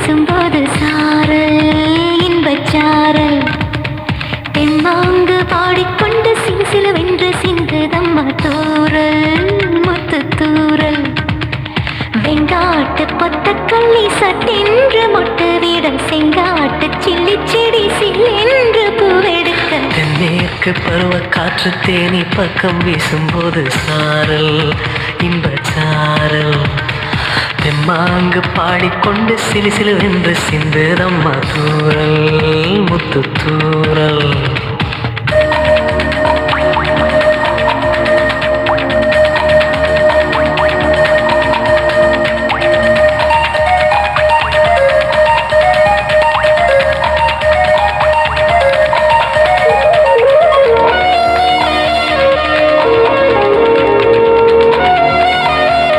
பேசும்போது தேனி பக்கம் வீசும்போது சாரல் இன்பச்சாரல். தெம்மாங்கு பாடிக்கொண்டு சிலுசிலுவென்று சிந்துதம்மா தூரல் முத்து தூரல் வெங்காட்டு பொத்தக்கள்ளி சட்டென்று மொட்டு விட செங்காட்டு சில்லி செடி சில்லென்று பூவெடுக்க. தென்மேற்கு பருவ காற்று தேனி பக்கம் வீசும்போது சாரல் இன்பச்சாரல். மாங்கு பாடிக்கொண்டு சிலு சிலு சிலுவென்று சிந்துதம்மா தூரல் முத்து தூரல்.